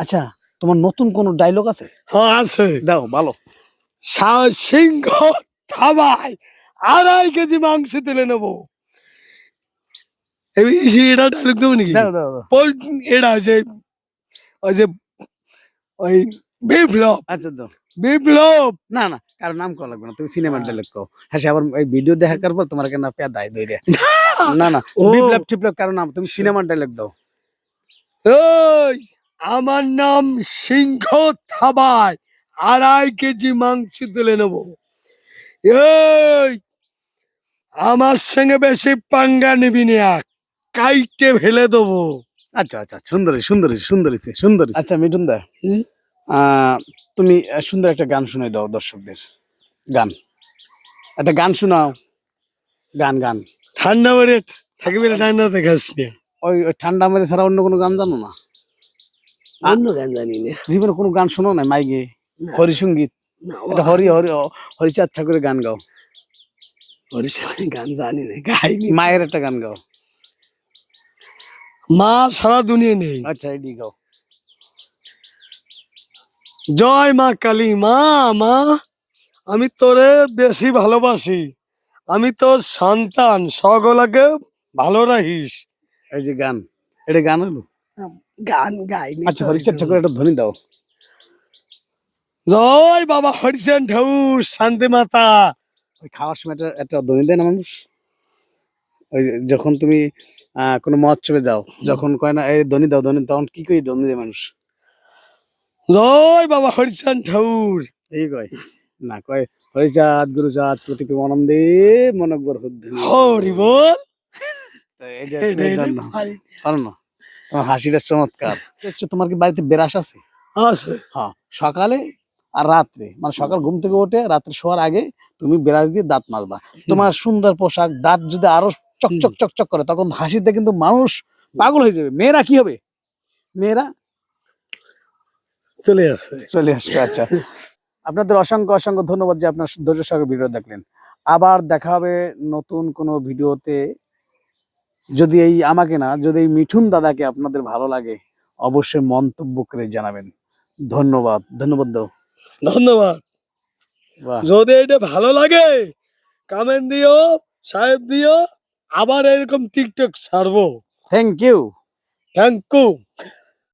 আচ্ছা তোমার নতুন কোনো ডায়লগ আছে? হ্যাঁ আছে। দাও ভালো। সিংহ থাবায় আড়াই কেজি মাংস তুলে নেব। এই- এই- এটা ডায়লগ দেবো নাকি? দাও দাও দাও। পোল্ট এটা যে ওই যে ওই বিপ্লব। আচ্ছা দাও। বিপ্লব! না না কারও নাম লাগবে না তুমি সিনেমার ডায়লগ কও। হ্যাঁ আবার এই ভিডিও দেখার পর তোমার কেন পেদায় দইরে না! না বিপ্লব টিপ্লব কারও নাম তুমি সিনেমার ডায়লগ দাও। ওই! আমার নাম সিংহ থাবায় আড়াই কেজি মাংস তুলে নেব। এই আমার সঙ্গে বেশি পাঙ্গা নিবি না কাইটে ফেলে দেবো। আচ্ছা আচ্ছা সুন্দর সুন্দর সুন্দর সুন্দর আচ্ছা মিঠুন দা তুমি সুন্দর একটা গান শুনে দাও দর্শকদের। গান। একটা গান শোনাও। গান গান। ঠান্ডা মেরে থাকবে না ঠান্ডা দেখাস ওই ওই ঠান্ডা মেরে ছাড়া অন্য কোনো গান জানো না? অন্য গান জানি না। জীবনে কোনো গান শোনো না। মাইগে। হরিসঙ্গীত এটা হরি হরি হরিচাঁদ ঠাকুরের গান গাও। হরিশানের গান জানি না গাইনি। মায়ের একটা গান গাও। মা সারা দুনিয়া নেই। আচ্ছা এডি গাও। জয় মা কালী মা মা আমি তোরে বেশি ভালোবাসি। আমি তোর সন্তান সকলকে ভালো রাখিস। এই যে গান এটা গান হলো? গান গাইনি আচ্ছা হরিচাঁদ ঠাকুর একটা ধ্বনি দাও। জয় বাবা হরিচান ঠাকুর শান্তি মাতা। ওই খাওয়ার সময় একটা একটা ধ্বনি দেয় না মানুষ? ওই যখন তুমি কোনো মহোৎসবে যাও যখন কয় না এই ধ্বনি দাও ধ্বনি তখন কি কই ধ্বনি দেয় মানুষ? জয় বাবা হরিচান ঠাকুর। এই কয় না কয় হরিচাঁদ গুরুচাঁদ প্রতিপি মনকবর হুদ্ধনি হরি বল। এই যে। পারো না? হাসিটা চমৎকার। তোমার কি বাড়িতে বেরাস আছে? আছে। হ্যাঁ সকালে আর রাত্রে মানে সকাল ঘুম থেকে উঠে রাত্রে শোয়ার আগে তুমি ব্রাশ দিয়ে দাঁত মাজবা। তোমার সুন্দর পোশাক দাঁত যদি আরও চকচক চকচক করে তখন হাসিতে কিন্তু মানুষ পাগল হয়ে যাবে। মেয়েরা কি হবে? মেয়েরা চলে আসবে। চলে আসবে আচ্ছা। আপনাদের অসংখ্য অসংখ্য ধন্যবাদ যে আপনার ধৈর্য সহকারে ভিডিও দেখলেন। আবার দেখা হবে নতুন কোনো ভিডিওতে। যদি এই আমাকে না যদি এই মিঠুন দাদাকে আপনাদের ভালো লাগে অবশ্যই মন্তব্য করে জানাবেন। ধন্যবাদ ধন্যবাদ ধন্যবাদ। যদি এটা ভালো লাগে কামেন দিও সাহেব দিও আবার এরকম টিকটক ছাড়বো। Thank you thank you